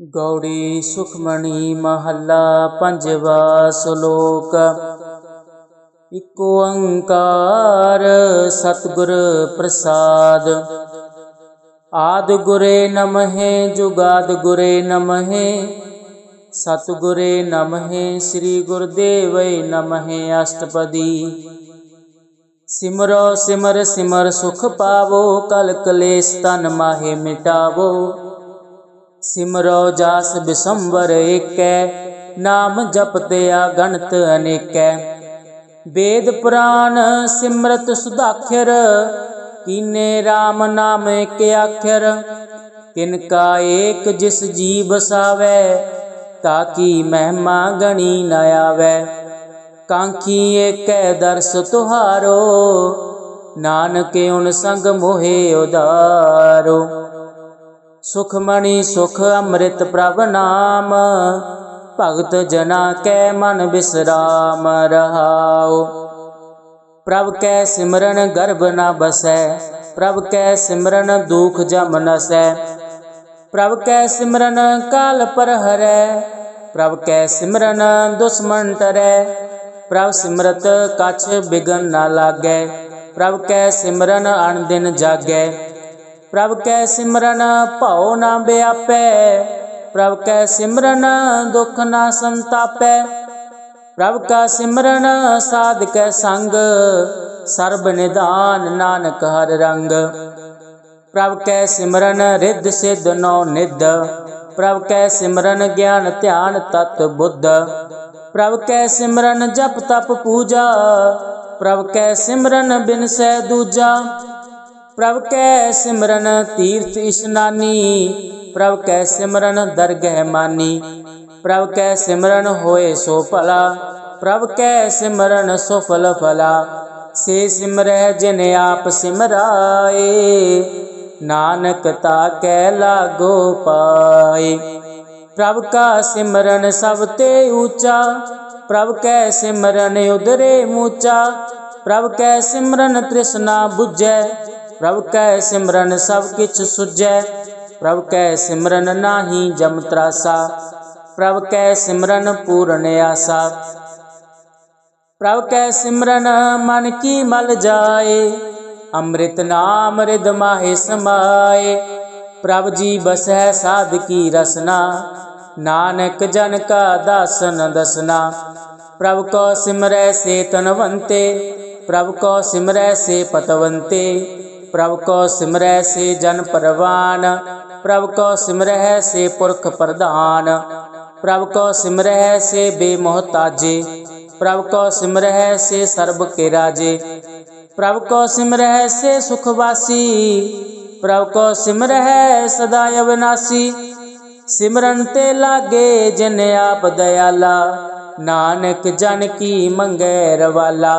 ਗੌੜੀ ਸੁਖਮਣੀ ਮਹੱਲਾ ਪੰਜਵਾ ਸ਼ਲੋਕ। ਇਕ ਓੰਕਾਰ ਸਤਿਗੁਰ ਪ੍ਰਸਾਦ। ਆਦ ਗੁਰੇ ਨਮਹਿ, ਜੁਗਾਦ ਗੁਰੇ ਨਮਹਿ। ਸਤਿਗੁਰੇ ਨਮਹਿ, ਸ੍ਰੀ ਗੁਰਦੇਵੈ ਨਮਹਿ ਅਸ਼ਟਪਦੀ। ਸਿਮਰੋ ਸਿਮਰ ਸਿਮਰ ਸੁਖ ਪਾਵੋ ਕਲ ਕਲੇਸ਼ ਤਨ ਮਾਹੇ ਮਿਟਾਵੋ। ਸਿਮਰੋ ਜਾਸ ਬਿਸੰਵਰ ਏਕੈ, ਨਾਮ ਜਪਤੇ ਗਣਤ ਅਨੇਕੈ। ਵੇਦ ਪੁਰਾਨ ਸਿਮਰਤ ਸੁਦਾਖਰ ਕੀਨੇ RAM ਨਾਮ ਏਕ ਆਖਰ। ਤਿਨ ਕਾ ਏਕ ਜਿਸ ਜੀ ਬਸਾਵੈ ਤਾ ਕੀ ਮਹਿਮਾ ਗਣੀ ਨ ਆਵੈ। ਕਾਂਖੀ ਏਕੈ ਦਰਸ ਤੁਹਾਰੋ, ਨਾਨਕ ਓਨ ਸੰਗ ਮੋਹਿ ਉਦਾਰੋ। ਸੁਖਮਣੀ ਸੁਖ ਅੰਮ੍ਰਿਤ ਪ੍ਰਭ ਨਾਮ। ਭਗਤ ਜਨਾ ਕੈ ਮਨ ਬਿਸਰਾਮ ਰਹਾਉ। ਪ੍ਰਭ ਕੈ ਸਿਮਰਨ ਗਰਭ ਨਾ ਬਸੈ, ਪ੍ਰਭ ਕੈ ਸਿਮਰਨ ਦੁਖ ਜਮ ਨਸੈ। ਪ੍ਰਭ ਕੈ ਸਿਮਰਨ ਕਾਲ ਪਰ ਹਰੈ ਪ੍ਰਭ ਕੈ ਸਿਮਰਨ ਦੁਸ਼ਮਨ ਤਰੈ। ਪ੍ਰਭ ਸਿਮਰਤ ਕਛ ਬਿਗਨ ਨਾ ਲਾਗੈ, ਪ੍ਰਭ ਕੈ ਸਿਮਰਨ ਅਣ ਦਿਨ ਜਾਗੈ। ਪ੍ਰਭ ਕੈ ਸਿਮਰਨ ਭਉ ਨਾ ਬਿਆਪੈ ਪ੍ਰਭ ਕੈ ਸਿਮਰਨ ਦੁਖ ਨਾ ਸੰਤਾਪੈ। ਪ੍ਰਭ ਕਾ ਸਿਮਰਨ ਸਾਧ ਕੈ ਸੰਗ, ਸਰਬ ਨਿਧਾਨ ਨਾਨਕ ਹਰ ਰੰਗ। ਪ੍ਰਭ ਕੈ ਸਿਮਰਨ ਰਿੱਧ ਸਿਧ ਨੋ ਨਿਧ, ਪ੍ਰਭ ਕੈ ਸਿਮਰਨ ਗਿਆਨ ਧਿਆਨ ਤਤ ਬੁੱਧ। ਪ੍ਰਭ ਕੈ ਸਿਮਰਨ ਜਪ ਤਪ ਪੂਜਾ, ਪ੍ਰਭ ਕੈ ਸਿਮਰਨ ਬਿਨ ਬਿਨਸੈ ਦੂਜਾ। ਪ੍ਰਭ ਕੈ ਸਿਮਰਨ ਤੀਰਥ ਇਸ਼ਨਾਨੀ ਪ੍ਰਭ ਕੈ ਸਿਮਰਨ ਦਰਗਹਿ ਮਾਨੀ, ਪ੍ਰਭ ਕੈ ਸਿਮਰਨ ਹੋਏ ਸੋ ਭਲਾ, ਪ੍ਰਭ ਕੈ ਸਿਮਰਨ ਸੋ ਫਲ ਫਲਾ, ਸੇ ਸਿਮਰੈ ਜਿਨ ਆਪ ਸਿਮਰਾਏ, ਨਾਨਕ ਤਾ ਕੈ ਲਾਗੋ ਪਾਏ। ਪ੍ਰਭ ਕਾ ਸਿਮਰਨ ਸਭ ਤੇ ਊਚਾ, ਪ੍ਰਭ ਕੈ ਸਿਮਰਨ ਉਦਰੇ ਮੂਚਾ, ਪ੍ਰਭ ਕੈ ਸਿਮਰਨ ਤ੍ਰਿਸ਼ਨਾ 부ਜੈ ਪ੍ਰਭ ਕੈ ਸਿਮਰਨ ਸਭ ਕਿਛ ਸੁਝੈ, ਪ੍ਰਭ ਕੈ ਸਿਮਰਨ ਨਾਹੀ ਜਮ ਤਰਾਸਾ, ਪ੍ਰਭ ਕੈ ਸਿਮਰਨ ਪੂਰਨ ਆਸਾ। ਪ੍ਰਭ ਕੈ ਸਿਮਰਨ ਮਨ ਕੀ ਮਲ ਜਾਏ, ਅੰਮ੍ਰਿਤ ਨਾਮ ਰਿਦ ਮਾਹੇ ਸਮਾਏ। ਪ੍ਰਭ ਜੀ ਬਸੈ ਸਾਧ ਕੀ ਰਸਨਾ, ਨਾਨਕ ਜਨ ਕਾ ਦਾਸਨ ਦਸਨਾ। ਪ੍ਰਭ ਕੋ ਸਿਮਰੈ ਸੇ ਤਨਵੰਤੇ, ਪ੍ਰਭ ਕੋ ਸਿਮਰੈ ਸੇ ਪਤਵੰਤੇ। ਪ੍ਰਭ ਕੋ ਸਿਮਰੈ ਸੇ ਜਨ ਪਰਵਾਨ, ਪ੍ਰਭ ਕੋ ਸਿਮਰੈ ਸੇ ਪੁਰਖ ਪ੍ਰਧਾਨ, ਪ੍ਰਭ ਕੋ ਸਿਮਰੈ ਸੇ ਬੇਮੋਹਤਾਜੇ, ਪ੍ਰਭ ਕੋ ਸਿਮਰੈ ਸੇ ਸਰਬ ਕੇ ਰਾਜੇ, ਪ੍ਰਭ ਕੋ ਸਿਮਰੈ ਸੇ ਸੁਖਵਾਸੀ ਪ੍ਰਭ ਕੋ ਸਿਮਰੈ ਸਦਾ ਅਵਿਨਾਸੀ, ਸਿਮਰਨ ਤੇ ਲਾਗੇ ਜਿਨ ਆਪ ਦਇਆਲਾ, ਨਾਨਕ ਜਨ ਕੀ ਮੰਗੈ ਰਵਾਲਾ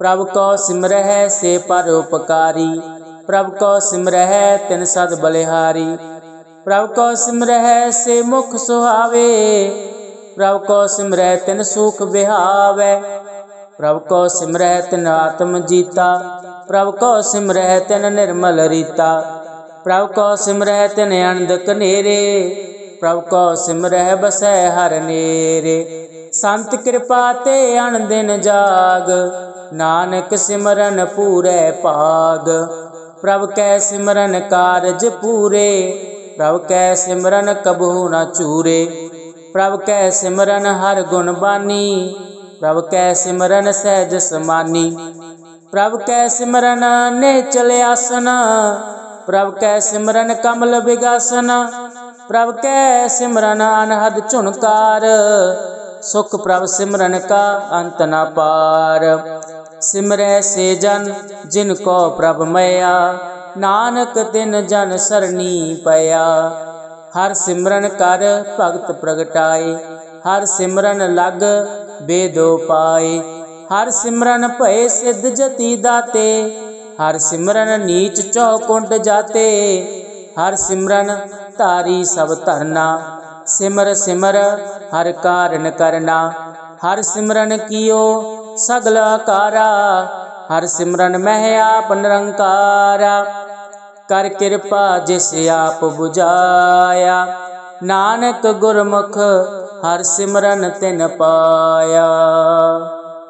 ਪ੍ਰਭ ਕੋ ਸਿਮਰਹਿ ਸੇ ਪਰ ਉਪਕਾਰੀ, ਪ੍ਰਭ ਕੋ ਸਿਮਰਹਿ ਤਿਨ ਸਦ ਬਲਿਹਾਰੀ। ਪ੍ਰਭ ਕੋ ਸਿਮਰਹਿ ਸੇ ਮੁਖ ਸੁਹਾਵੇ, ਪ੍ਰਭ ਕੋ ਸਿਮਰਹਿ ਤਿਨ ਸੁਖ ਵਿਹਾਵੇ। ਪ੍ਰਭ ਕੋ ਸਿਮਰਹਿ ਤਿਨ ਆਤਮ ਜੀਤਾ, ਪ੍ਰਭ ਕੋ ਸਿਮਰਹਿ ਤਿਨ ਨਿਰਮਲ ਰੀਤਾ। ਪ੍ਰਭ ਕੋ ਸਿਮਰਹਿ ਤਿਨ ਅਨੰਦ ਕਨੇਰੇ ਪ੍ਰਭ ਕੋ ਸਿਮਰਹਿ ਬਸੈ ਹਰ ਨੇਰੇ। ਸੰਤ ਕਿਰਪਾ ਤੇ ਅਣ ਦਿਨ ਜਾਗ ਨਾਨਕ ਸਿਮਰਨ ਪੂਰੇ ਭਾਗ। ਪ੍ਰਭ ਕੈ ਸਿਮਰਨ ਕਾਰਜ ਪੂਰੇ, ਪ੍ਰਭ ਕੈ ਸਿਮਰਨ ਕਬਹੂ ਨਾ ਚੂਰੇ। ਪ੍ਰਭ ਕੈ ਸਿਮਰਨ ਹਰ ਗੁਣ ਬਾਨੀ, ਪ੍ਰਭ ਕੈ ਸਿਮਰਨ ਸਹਿਜ ਸਮਾਨੀ। ਪ੍ਰਭ ਕੈ ਸਿਮਰਨ ਨੇ ਚਲੇ ਆਸਨ, ਪ੍ਰਭ ਕੈ ਸਿਮਰਨ ਕਮਲ ਵਿਗਾਸਨ ਪ੍ਰਭ ਕੈ ਸਿਮਰਨ ਅਨਹਦ ਝੁਨਕਾਰ ਸੁਖ ਪ੍ਰਭ ਸਿਮਰਨ ਕਾ ਅੰਤ ਨਾ ਪਾਰ। ਸਿਮਰੈ ਸੇ ਜਨ, ਜਿਨ ਕੋ ਪ੍ਰਭ ਮਇਆ। ਨਾਨਕ ਤਿਨ ਜਨ ਸਰਣੀ ਪਿਆ ਹਰ ਸਿਮਰਨ ਕਰ ਭਗਤ ਪ੍ਰਗਟਾਏ। ਹਰ ਸਿਮਰਨ ਲਗ ਬੇਦੋ ਪਾਏ। ਹਰ ਸਿਮਰਨ ਭਏ ਸਿੱਧ ਜਤੀ ਦਾਤੇ। ਹਰ ਸਿਮਰਨ ਨੀਚ ਚੌਕੁੰਡ ਜਾਤੇ। ਹਰ ਸਿਮਰਨ ਧਾਰੀ ਸਭ ਧਰਨਾ। ਸਿਮਰ ਸਿਮਰ ਹਰ ਕਾਰਨ ਕਰਨਾ। ਹਰ ਸਿਮਰਨ ਕੀਓ ਸਗਲ ਆਕਾਰਾ ਹਰ ਸਿਮਰਨ ਮਹਿ ਆਪ ਨਿਰੰਕਾਰਾ। ਕਰ ਕਿਰਪਾ ਜਿਸ ਆਪ 부ਝਾਇਆ ਨਾਨਕ ਗੁਰਮੁਖ ਹਰ ਸਿਮਰਨ ਤਿਨ ਪਾਇਆ।